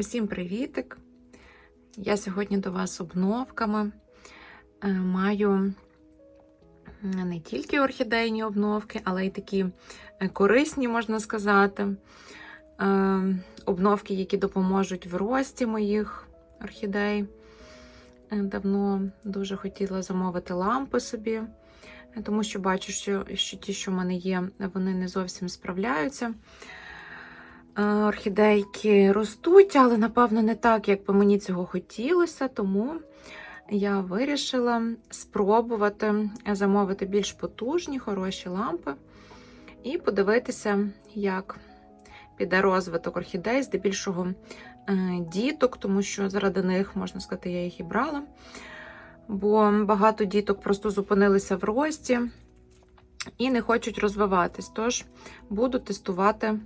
Усім привітик! Я сьогодні до вас з обновками. Е, Маю не тільки орхідейні обновки, але й такі е, корисні, можна сказати. Е, Обновки, які допоможуть в рості моїх орхідей. Давно дуже хотіла замовити лампи собі, тому що бачу, що, що ті, що в мене є, вони не зовсім справляються. Орхідейки ростуть, але, напевно, не так, як би мені цього хотілося, тому я вирішила спробувати замовити більш потужні, хороші лампи і подивитися, як піде розвиток орхідей, здебільшого е, діток, тому що заради них, можна сказати, я їх і брала. Бо багато діток просто зупинилися в рості і не хочуть розвиватись. Тож буду тестувати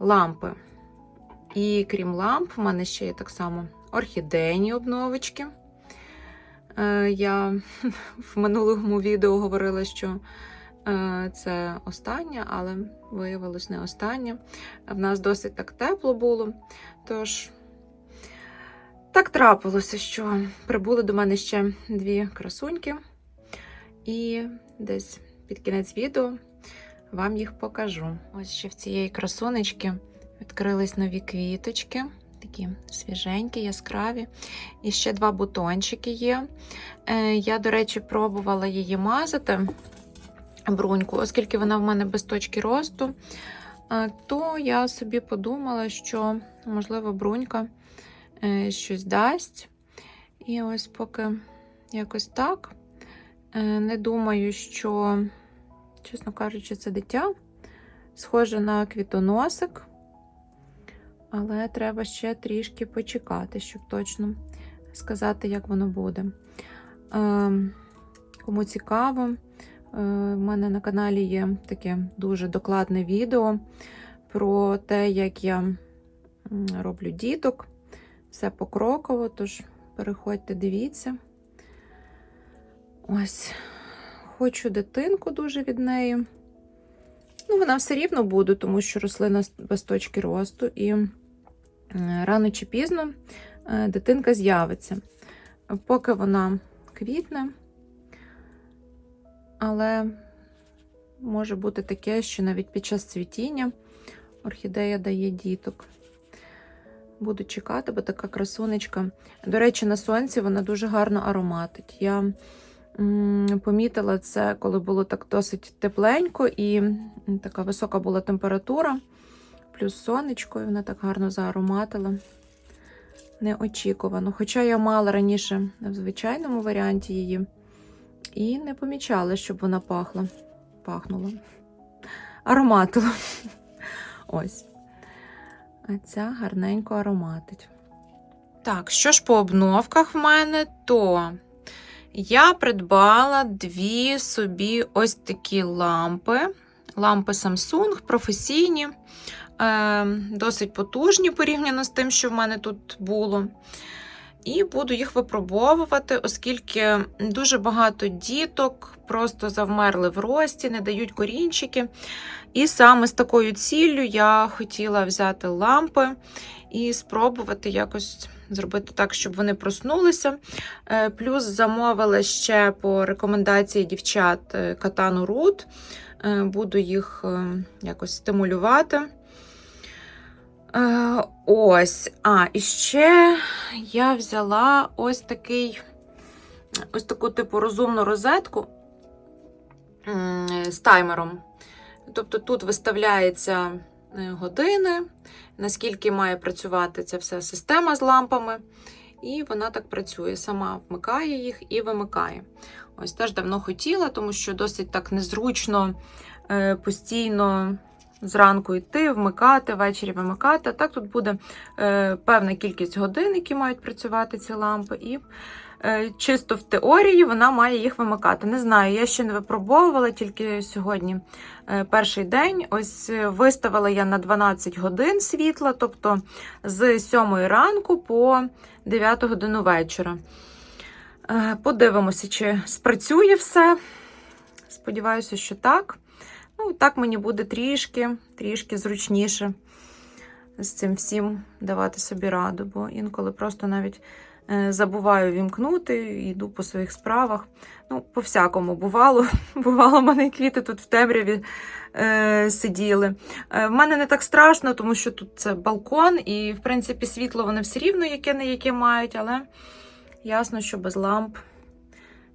лампи. І крім ламп, в мене ще є так само орхідейні обновочки. Е, Я в минулому відео говорила, що е, це остання, але виявилось не остання. В нас досить так тепло було. Тож, так трапилося, що прибули до мене ще дві красуньки. І десь під кінець відео вам їх покажу. Ось ще в цієї красунечки відкрились нові квіточки, такі свіженькі, яскраві. І ще два бутончики є. Е, Я, до речі, пробувала її мазати, бруньку, оскільки вона в мене без точки росту, е, то я собі подумала, що, можливо, брунька е, щось дасть. І ось поки якось так. Не думаю, що чесно кажучи, це дитя. Схоже на квітоносик, але треба ще трішки почекати, щоб точно сказати, як воно буде. Е, Кому цікаво, е, в мене на каналі є таке дуже докладне відео про те, як я роблю діток. Все покроково, тож переходьте, дивіться. Ось хочу дитинку дуже від неї. Ну, вона все рівно буде, тому що рослина без точки росту, і е, рано чи пізно е, дитинка з'явиться. Поки вона квітне, але може бути таке, що навіть під час цвітіння орхідея дає діток. Буду чекати, бо така красунечка. До речі, на сонці вона дуже гарно ароматить. Я Помітила це, коли було так досить тепленько і така висока була температура, плюс сонечко, і вона так гарно заароматила. Неочікувано. Хоча я мала раніше в звичайному варіанті її, і не помічала, щоб вона пахла. Пахнула. Ароматила. Ось. А ця гарненько ароматить. Так, що ж по обновках в мене, то. Я придбала дві собі ось такі лампи. Лампи Samsung професійні, е, досить потужні порівняно з тим, що в мене тут було. І буду їх випробовувати, оскільки дуже багато діток просто завмерли в рості, не дають корінчики. І саме з такою ціллю я хотіла взяти лампи і спробувати якось зробити так, щоб вони проснулися. Е, плюс замовила ще по рекомендації дівчат е, катану Рут. Е, буду їх якось стимулювати. Ось. А, і ще я взяла ось такий ось таку типу розумну розетку з таймером. Тобто тут виставляється години, наскільки має працювати ця вся система з лампами. І вона так працює, сама вмикає їх і вимикає. Ось теж давно хотіла, тому що досить так незручно е, постійно зранку йти, вмикати, ввечері вимикати. Так тут буде е, певна кількість годин, які мають працювати ці лампи. і Е, чисто в теорії вона має їх вимикати. Не знаю, я ще не випробовувала, тільки сьогодні е, перший день. Ось е, виставила я на 12 годин світла, тобто з 7 ранку по 9 годину вечора. Подивимося, чи спрацює все. Сподіваюся, що так. Ну, так мені буде трішки, трішки зручніше з цим всім давати собі раду, бо інколи просто навіть е, забуваю вімкнути, йду по своїх справах. Ну, по-всякому бувало. Бувало, мене квіти тут в темряві е, сиділи. Е, в мене не так страшно, тому що тут це балкон, і, в принципі, світло вони все рівно яке не яке мають, але ясно, що без ламп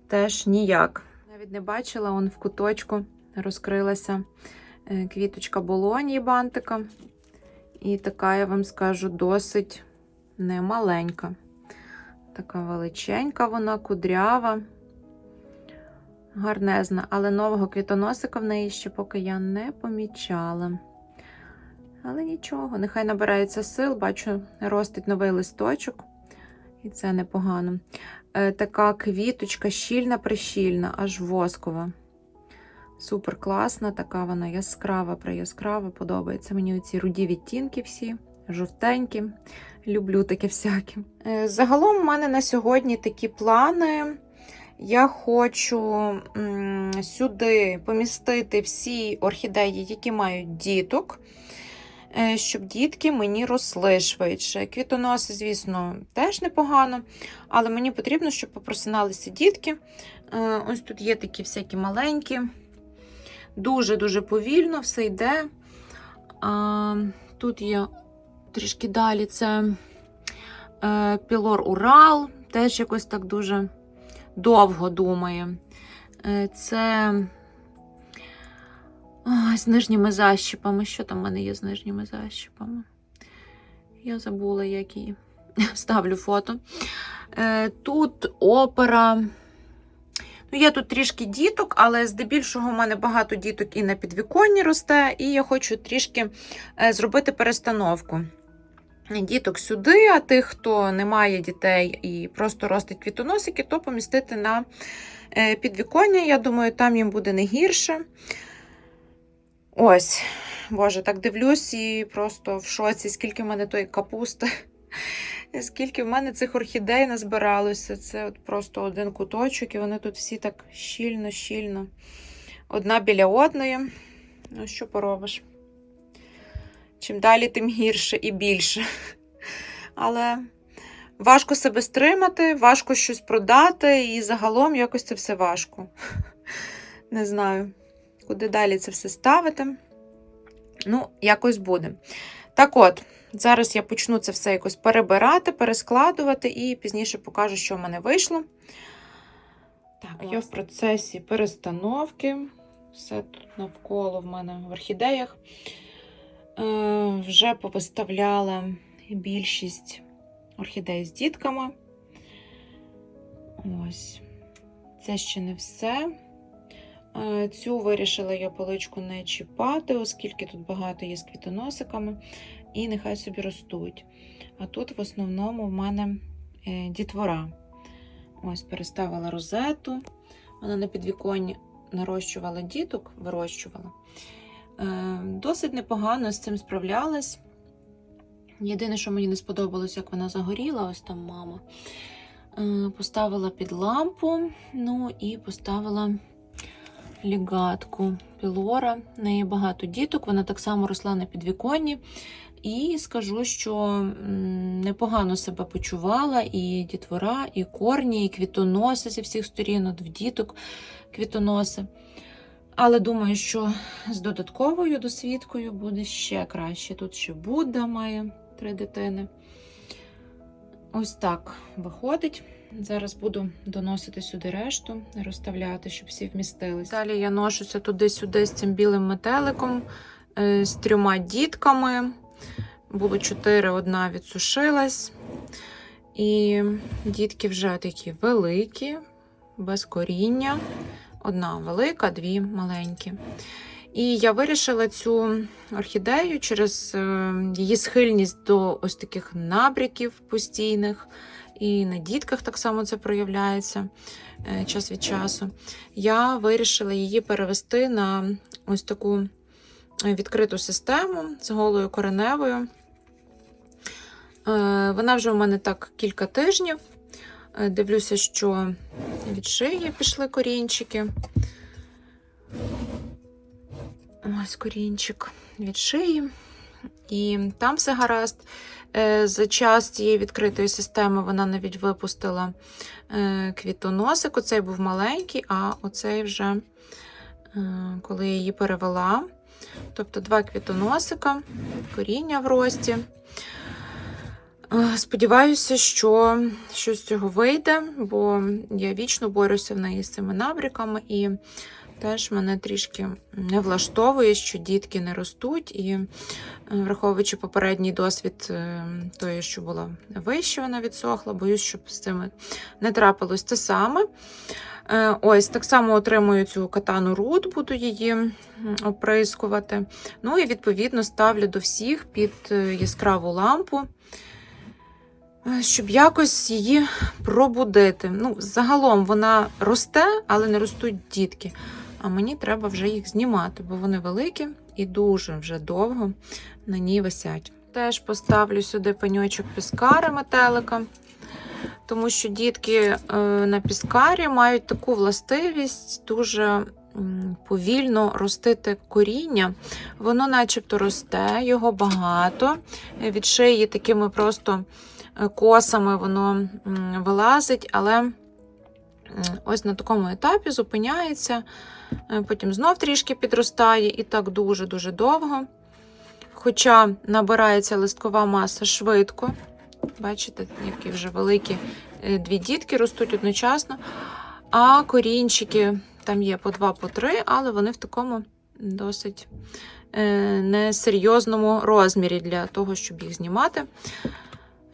теж ніяк. Навіть не бачила, он в куточку розкрилася е, квіточка болонії бантика. І така, я вам скажу, досить немаленька. Така величенька вона, кудрява, гарнезна, але нового квітоносика в неї ще поки я не помічала. Але нічого, нехай набирається сил, бачу, ростить новий листочок, і це непогано. Е, така квіточка щільна прищільна, аж воскова. Супер класна, така вона яскрава, прияскрава, подобається мені оці руді відтінки всі, жовтенькі. Люблю таке всяке. Е, Загалом, у мене на сьогодні такі плани. Я хочу сюди помістити всі орхідеї, які мають діток, е, щоб дітки мені росли швидше. Квітоноси, звісно, теж непогано, але мені потрібно, щоб попросиналися дітки. Е, Ось тут є такі всякі маленькі. Дуже-дуже повільно все йде. Тут є трішки далі це е, Пілор Урал, теж якось так дуже довго думає. Е, це ой, з нижніми защіпами. Що там в мене є з нижніми защіпами? Я забула, як її. Ставлю фото. Е, тут опера. Ну, Є тут трішки діток, але здебільшого в мене багато діток і на підвіконні росте, і я хочу трішки е, зробити перестановку. Діток сюди, а тих, хто не має дітей і просто ростить квітоносики, то помістити на е, підвіконня. Я думаю, там їм буде не гірше. Ось, Боже, так дивлюсь і просто в шоці, скільки в мене тої капусти. Скільки в мене цих орхідей назбиралося, це от просто один куточок, і вони тут всі так щільно-щільно, одна біля одної. Ну, що поробиш? Чим далі, тим гірше і більше. Але важко себе стримати, важко щось продати, і загалом якось це все важко. Не знаю, куди далі це все ставити. Ну, якось буде. Так от. Зараз я почну це все якось перебирати, перескладувати і пізніше покажу, що в мене вийшло. Так, я в процесі перестановки. Все тут навколо в мене в орхідеях. Е, вже повиставляла більшість орхідей з дітками. Ось. Це ще не все. Е, Цю вирішила я поличку не чіпати, оскільки тут багато є з квітоносиками і нехай собі ростуть. А тут в основному в мене е, дітвора. Ось, переставила розету. Вона на підвіконні нарощувала діток, вирощувала. Е, Досить непогано з цим справлялась. Єдине, що мені не сподобалось, як вона загоріла, ось там мама. Е, Поставила під лампу, ну і поставила лігатку пілора. В неї багато діток, вона так само росла на підвіконні. І скажу, що непогано себе почувала і дітвора, і корні, і квітоноси зі всіх сторін, от в діток квітоноси. Але думаю, що з додатковою досвідкою буде ще краще. Тут ще Будда має три дитини. Ось так виходить. Зараз буду доносити сюди решту, розставляти, щоб всі вмістились. Далі я ношуся туди-сюди з цим білим метеликом, з трьома дітками. Було чотири, одна відсушилась. І дітки вже такі великі, без коріння. Одна велика, дві маленькі. І я вирішила цю орхідею через її схильність до ось таких набряків постійних. І на дітках так само це проявляється час від часу. Я вирішила її перевести на ось таку відкриту систему з голою кореневою. Вона вже у мене так кілька тижнів. Дивлюся, що від шиї пішли корінчики. Ось корінчик від шиї. і там все гаразд. Е, За час цієї відкритої системи вона навіть випустила е, квітоносик. Оцей був маленький, а оцей вже, е, коли я її перевела. Тобто два квітоносика, коріння в рості. Сподіваюся, що щось з цього вийде, бо я вічно борюся в неї з цими набріками, і теж мене трішки не влаштовує, що дітки не ростуть. І е, враховуючи попередній досвід е, тої, що була вище, вона відсохла, боюсь, щоб з цими не трапилось те саме. Е, Ось так само отримую цю катану руд, буду її оприскувати. Ну і відповідно ставлю до всіх під яскраву лампу, щоб якось її пробудити. Ну, загалом вона росте, але не ростуть дітки. А мені треба вже їх знімати, бо вони великі і дуже вже довго на ній висять. Теж поставлю сюди пеньочок піскари метелика, тому що дітки е, на піскарі мають таку властивість дуже повільно ростити коріння. Воно начебто росте, його багато. Від шиї такими просто косами воно вилазить, але ось на такому етапі зупиняється, е, потім знов трішки підростає і так дуже-дуже довго. Хоча набирається листкова маса швидко. Бачите, які вже великі е, дві дітки ростуть одночасно. А корінчики там є по два, по три, але вони в такому досить е, несерйозному розмірі для того, щоб їх знімати.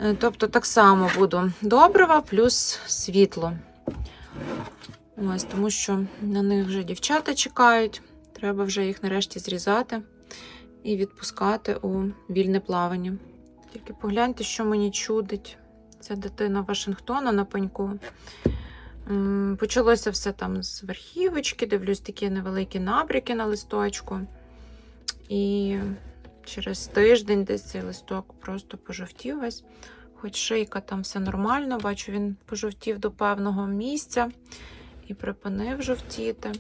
Е, Тобто, так само буду добрива плюс світло. Ось, тому що на них вже дівчата чекають. Треба вже їх нарешті зрізати і відпускати у вільне плавання. Тільки погляньте, що мені чудить. Ця дитина Вашингтона на пеньку. Почалося все там з верхівочки, дивлюсь такі невеликі набряки на листочку. І через тиждень десь цей листок просто пожовтів весь. Хоч шийка там все нормально, бачу, він пожовтів до певного місця і припинив жовтіти.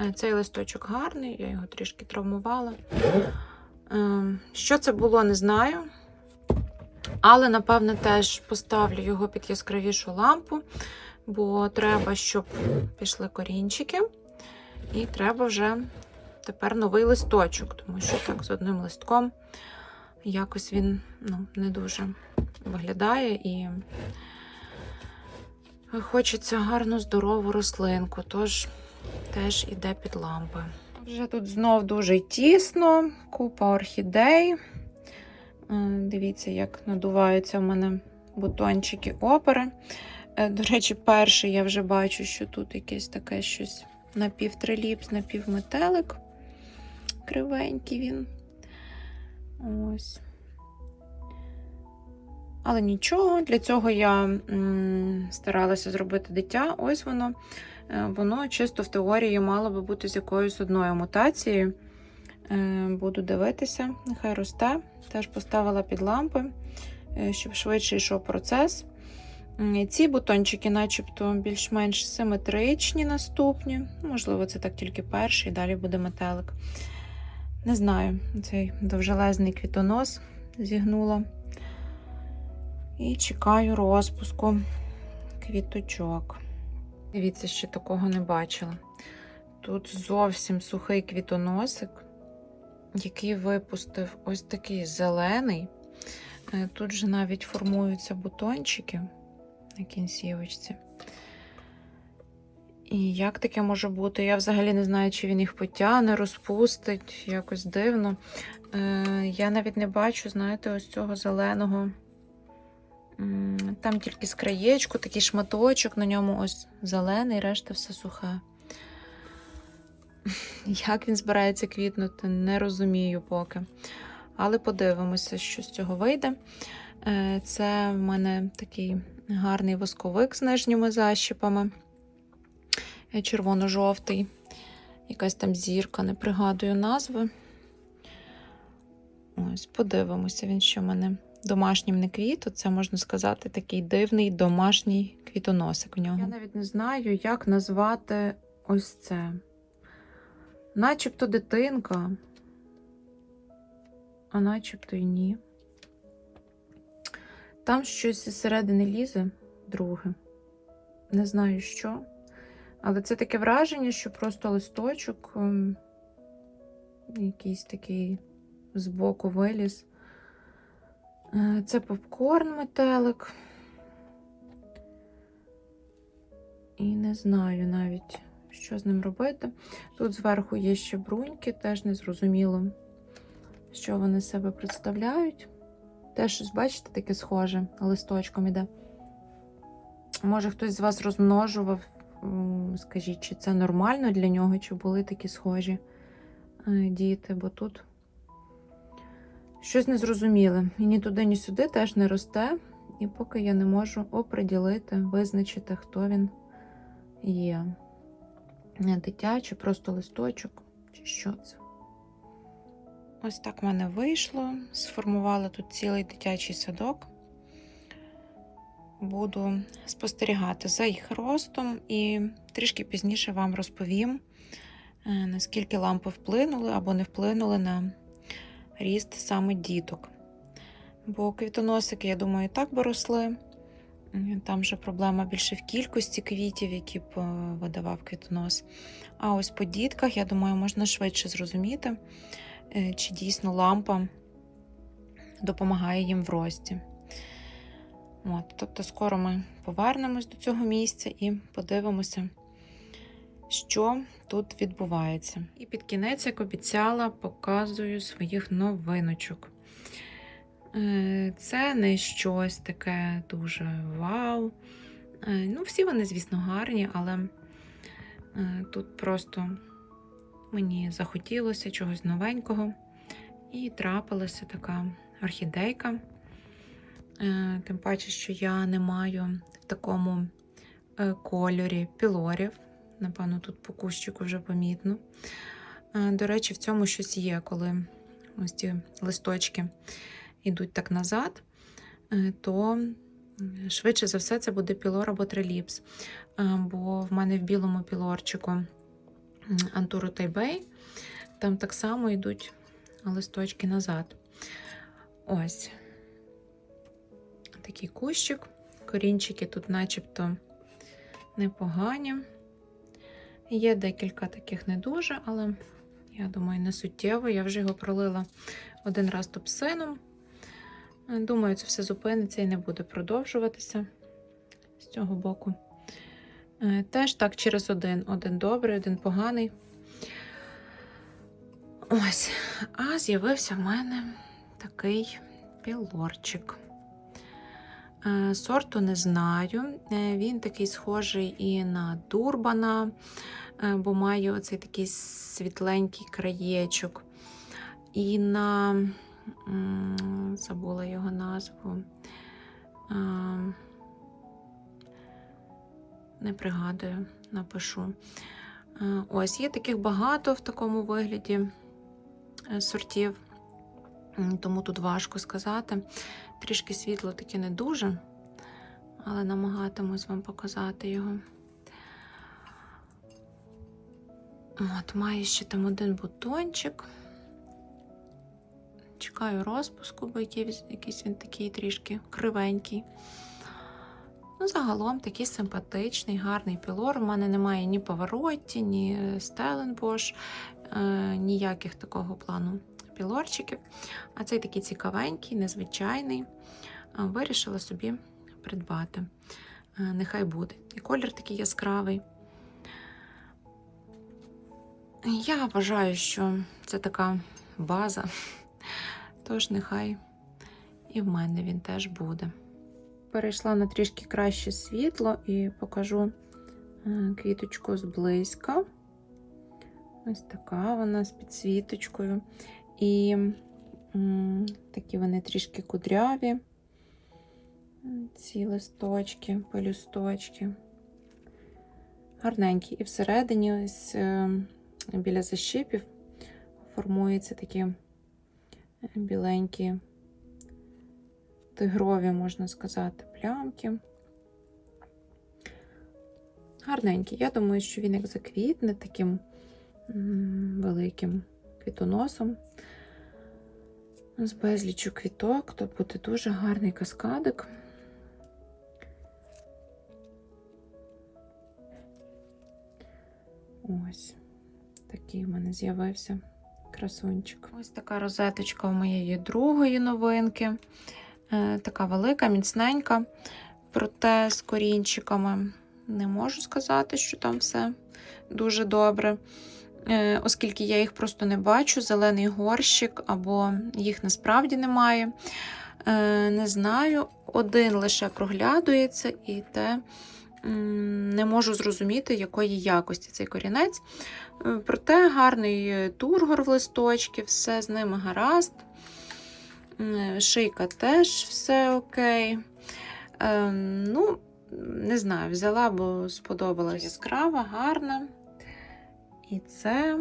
Е, Цей листочок гарний, я його трішки травмувала. Ем, Що це було, не знаю. Але, напевне, теж поставлю його під яскравішу лампу, бо треба, щоб пішли корінчики. І треба вже тепер новий листочок, тому що так з одним листком якось він ну, не дуже виглядає і хочеться гарну здорову рослинку, тож теж іде під лампи. Вже тут знов дуже тісно, купа орхідей. Е, Дивіться, як надуваються в мене бутончики опери. Е, До речі, перший я вже бачу, що тут якесь таке щось напівтриліпс, напівметелик. Кривенький він. Ось. Але нічого, для цього я старалася зробити дитя. Ось воно. Е, Воно чисто в теорії мало би бути з якоюсь одною мутацією. Е, Буду дивитися, нехай росте. Теж поставила під лампи, е, щоб швидше йшов процес. Ці бутончики, начебто, більш-менш симетричні наступні. Можливо, це так тільки перший, далі буде метелик. Не знаю, цей довжелезний квітонос зігнула. І чекаю розпуску квіточок. Дивіться, ще такого не бачила. Тут зовсім сухий квітоносик, який випустив ось такий зелений. Е, Тут же навіть формуються бутончики на кінцівочці. І як таке може бути? Я взагалі не знаю, чи він їх потягне, розпустить, якось дивно. Е, Я навіть не бачу, знаєте, ось цього зеленого. Там тільки з краєчку, такий шматочок, на ньому ось зелений, решта все сухе. Як він збирається квітнути, не розумію поки. Але подивимося, що з цього вийде. Е, Це в мене такий гарний восковик з нижніми защіпами. Е, Червоно-жовтий. Якась там зірка, не пригадую назви. Ось, подивимося, він що в мене домашнім не квіт, це можна сказати такий дивний домашній квітоносик в нього. Я навіть не знаю, як назвати ось це. Начебто дитинка, а начебто й ні. Там щось зі середини лізе друге. Не знаю що. Але це таке враження, що просто листочок ем, якийсь такий збоку виліз. Е, Це попкорн метелик. І не знаю навіть, що з ним робити. Тут зверху є ще бруньки, теж не зрозуміло, що вони себе представляють. Теж бачите, таке схоже, листочком іде. Може, хтось з вас розмножував, скажіть, чи це нормально для нього, чи були такі схожі е, діти, бо тут щось незрозуміле. І ні туди, ні сюди теж не росте. І поки я не можу оприділити, визначити, хто він є. Не дитя, чи просто листочок, чи що це. Ось так в мене вийшло. Сформувала тут цілий дитячий садок. Буду спостерігати за їх ростом і трішки пізніше вам розповім, е, наскільки лампи вплинули або не вплинули на ріст саме діток. Бо квітоносики, я думаю, і так би росли. Там же проблема більше в кількості квітів, які б е, видавав квітонос. А ось по дітках, я думаю, можна швидше зрозуміти, е, чи дійсно лампа допомагає їм в рості. От, тобто, скоро ми повернемось до цього місця і подивимося, що тут відбувається. І під кінець, як обіцяла, показую своїх новиночок. Е, Це не щось таке дуже вау. Е, Ну, всі вони, звісно, гарні, але е, тут просто мені захотілося чогось новенького. І трапилася така орхідейка. Е, Тим паче, що я не маю в такому е, кольорі пілорів. Напевно, тут по кущику вже помітно. Е, До речі, в цьому щось є, коли ось ці листочки йдуть так назад, то швидше за все це буде пілор або триліпс. Бо в мене в білому пілорчику Антуру Тайбей, там так само йдуть листочки назад. Ось такий кущик. Корінчики тут начебто непогані. Є декілька таких не дуже, але я думаю, не суттєво. Я вже його пролила один раз топсином. Думаю, це все зупиниться і не буде продовжуватися з цього боку. Е, Теж так через один. Один добрий, один поганий. Ось. А з'явився в мене такий пілорчик. Е, Сорту не знаю. Е, Він такий схожий і на дурбана, е, бо має оцей такий світленький краєчок. І на забула його назву. Не пригадую, напишу. Ось є таких багато в такому вигляді сортів, тому тут важко сказати. Трішки світло таке не дуже, але намагатимусь вам показати його. От, має ще там один бутончик. Чекаю розпуску, бо якийсь, він такий трішки кривенький. Ну, загалом такий симпатичний, гарний пілор. У мене немає ні Pavarotti, ні Stellenbosch, е, ніяких такого плану пілорчиків. А цей такий цікавенький, незвичайний. Вирішила собі придбати. Нехай буде. І колір такий яскравий. Я вважаю, що це така база, тож нехай і в мене він теж буде. Перейшла на трішки краще світло і покажу квіточку зблизька. Ось така вона з підсвіточкою. І м, такі вони трішки кудряві. Ці листочки, пелюсточки. Гарненькі. І всередині ось е, біля защипів формуються такі е, біленькі, тигрові, можна сказати, плямки. Гарненький. Я думаю, що він як заквітне таким великим квітоносом. з безлічу квіток, то буде дуже гарний каскадик. Ось такий в мене з'явився красунчик. Ось така розеточка у моєї другої новинки. Е, така велика, міцненька, проте з корінчиками. Не можу сказати, що там все дуже добре. Е, оскільки я їх просто не бачу, зелений горщик, або їх насправді немає. Е, Не знаю, один лише проглядується, і те не можу зрозуміти, якої якості цей корінець. Е, Проте гарний тургор в листочки, все з ними гаразд. Шийка теж все окей. Е, ну, не знаю, взяла, бо сподобалась яскрава, гарна. І це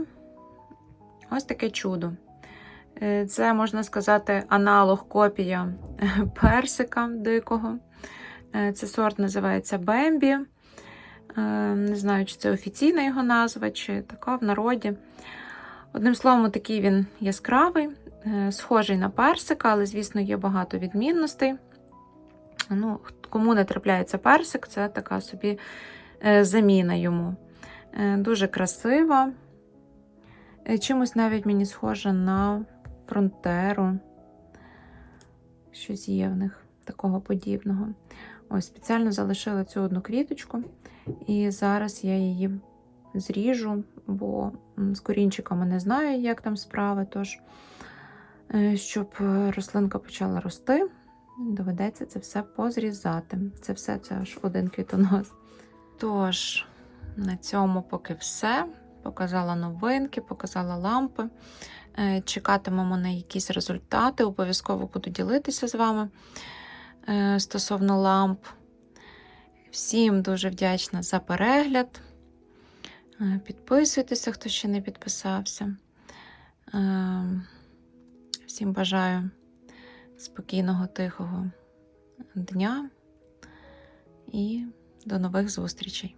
ось таке чудо. Е, Це, можна сказати, аналог копія персика дикого. Е, Це сорт називається Бембі. Е, Не знаю, чи це офіційна його назва, чи така в народі. Одним словом, такий він яскравий, схожий на персика, але, звісно, є багато відмінностей. Ну, Кому не трапляється персик, це така собі заміна йому. Е, Дуже красива. Е, Чимось навіть мені схожа на фронтеру. Щось є в них такого подібного. Ось, спеціально залишила цю одну квіточку, і зараз я її зріжу, бо з корінчиками не знаю, як там справи. Тож, е, щоб рослинка почала рости, доведеться це все позрізати. Це все це аж один квітонос. Тож, на цьому поки все. Показала новинки, показала лампи. Е, Чекатимемо на якісь результати. Обов'язково буду ділитися з вами е, стосовно ламп. Всім дуже вдячна за перегляд. Е, Підписуйтеся, хто ще не підписався. Всім бажаю спокійного, тихого дня і до нових зустрічей.